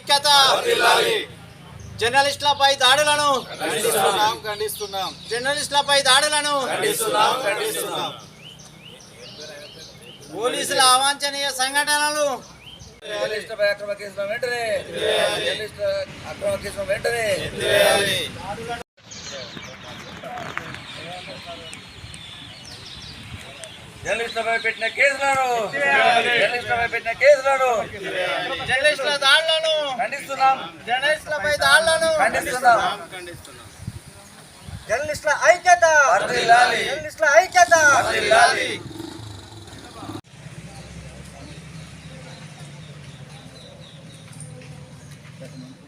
ఐక్యత. జర్నలిస్టులపై దాడులను. ఖండిస్తున్నాం జర్నలిస్టులపై దాడులను. పోలీసుల అవాంఛనీయ సంఘటనలు. జర్నలిస్టులపై అక్రమ కేసుల వెంటనే. జర్నలిస్టుల అక్రమ కేసుల వెంటనే. జర్నలిస్టులపై పెట్టిన కేసులను జర్నలిస్టులపై పెట్టిన కేసులను జర్నలిస్టుల దాడులను ఖండిస్తున్నాం. జర్నలిస్టులపై దాడులను ఖండిస్తున్నాం. జర్నలిస్టుల ఐక్యత. జర్నలిస్టుల ఐక్యత. వర్ధిల్లాలి. ఎత్తివేయాలి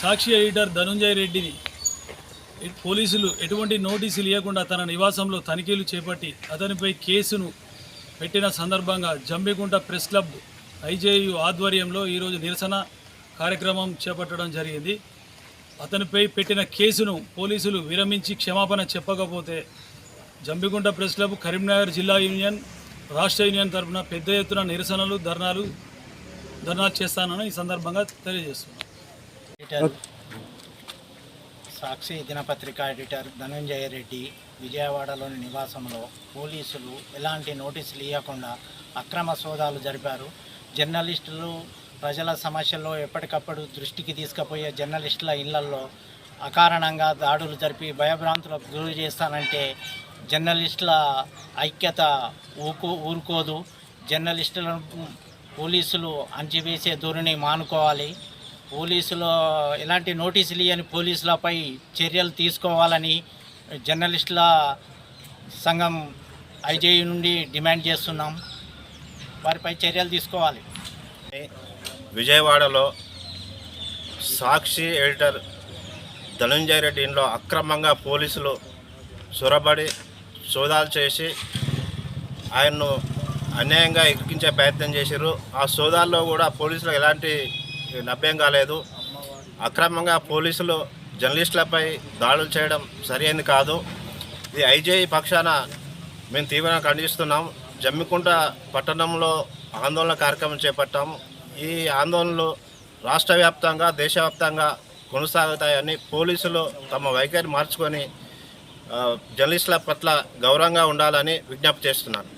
సాక్షి ఎడిటర్ ధనుంజయ రెడ్డిని పోలీసులు ఎటువంటి నోటీసులు ఇవ్వకుండా తన నివాసంలో తనిఖీలు చేపట్టి అతనిపై కేసును పెట్టిన సందర్భంగా జంబిగుంట ప్రెస్ క్లబ్ ఐజేయు ఆధ్వర్యంలో ఈరోజు నిరసన కార్యక్రమం చేపట్టడం జరిగింది. అతనిపై పెట్టిన కేసును పోలీసులు విరమించి క్షమాపణ చెప్పకపోతే జంబిగుంట ప్రెస్ క్లబ్ కరీంనగర్ జిల్లా యూనియన్ రాష్ట్ర యూనియన్ తరఫున పెద్ద ఎత్తున నిరసనలు ధర్నాలు ధర్నాలు చేస్తానని ఈ సందర్భంగా తెలియజేస్తున్నాను ఎడిటర్ సాక్షి దినపత్రిక ఎడిటర్ ధనంజయ రెడ్డి విజయవాడలోని నివాసంలో పోలీసులు ఎలాంటి నోటీసులు ఇవ్వకుండా అక్రమ సోదాలు జరిపారు. జర్నలిస్టులు ప్రజల సమస్యల్లో ఎప్పటికప్పుడు దృష్టికి తీసుకుపోయే జర్నలిస్టుల ఇళ్ళల్లో అకారణంగా దాడులు జరిపి భయభ్రాంతులకు గురి చేస్తానంటే జర్నలిస్టుల ఐక్యత ఊకు ఊరుకోదు. జర్నలిస్టులను పోలీసులు అంచివేసే ధోరణి మానుకోవాలి. పోలీసులు ఎలాంటి నోటీసులు ఇవ్వని పోలీసులపై చర్యలు తీసుకోవాలని జర్నలిస్టుల సంఘం ఐజేయు నుండి డిమాండ్ చేస్తున్నాం. వారిపై చర్యలు తీసుకోవాలి. విజయవాడలో సాక్షి ఎడిటర్ ధనుంజయ రెడ్డి ఇంట్లో అక్రమంగా పోలీసులు చొరబడి సోదాలు చేసి ఆయన్ను అన్యాయంగా ఎక్కించే ప్రయత్నం చేశారు ఆ సోదాల్లో కూడా పోలీసులకు ఎలాంటి లభ్యం కాలేదు. అక్రమంగా పోలీసులు జర్నలిస్టులపై దాడులు చేయడం సరైనది కాదు. ఇది ఐజేఈ పక్షాన మేము తీవ్రంగా ఖండిస్తున్నాం. జమ్మికుంట పట్టణంలో ఆందోళన కార్యక్రమం చేపట్టాము ఈ ఆందోళనలు రాష్ట్ర వ్యాప్తంగా దేశవ్యాప్తంగా కొనసాగుతాయని పోలీసులు తమ వైఖరి మార్చుకొని జర్నలిస్టుల పట్ల గౌరవంగా ఉండాలని విజ్ఞప్తి చేస్తున్నాను.